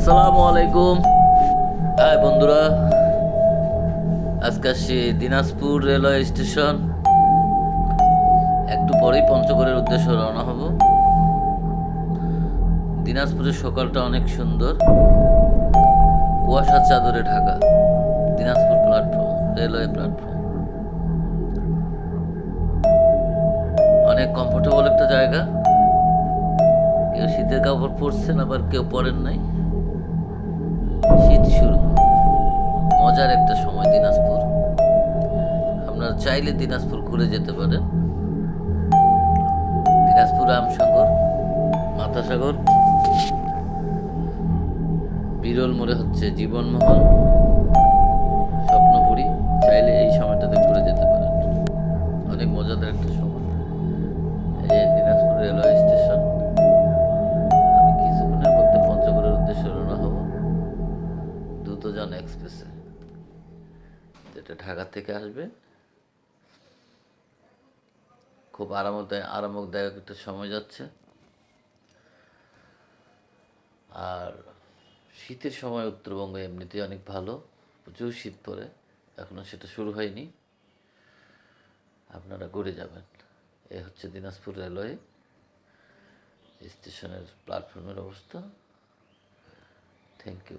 আসসালামু আলাইকুম। হ্যাঁ বন্ধুরা, আজকে আসছি দিনাজপুর রেলওয়ে স্টেশন। একটু পরেই পঞ্চগড়ের উদ্দেশ্যে রওনা হব। দিনাজপুরের সকালটা অনেক সুন্দর। কুয়াশার চাদরে ঢাকা, দিনাজপুর প্ল্যাটফর্ম রেলওয়ে প্ল্যাটফর্ম অনেক কমফোর্টেবল একটা জায়গা। কেউ শীতের কাপড় পরছেন, আবার কেউ পরেন নাই। শীত শুরু। মজার একটা সময় দিনাজপুর। আপনারা চাইলে দিনাজপুর ঘুরে যেতে পারেন। দিনাজপুর আমসাগর মাথাসাগর বিরল মোড়ে হচ্ছে জীবনমহল স্বপ্নপুরী। চাইলে এই সময়টাতে ঘুরে যেতে পারেন। অনেক মজাদার একটা সময়। এই দ্রুতযান এক্সপ্রেসে, যেটা ঢাকা থেকে আসবে। খুব আরামদায়ক আরামদায়ক একটা সময় যাচ্ছে। আর শীতের সময় উত্তরবঙ্গ এমনিতেই অনেক ভালো, প্রচুর শীত পড়ে এখনও সেটা শুরু হয়নি। আপনারা ঘুরে যাবেন। এ হচ্ছে দিনাজপুর রেলওয়ে, স্টেশনের প্ল্যাটফর্মের অবস্থা। Thank you.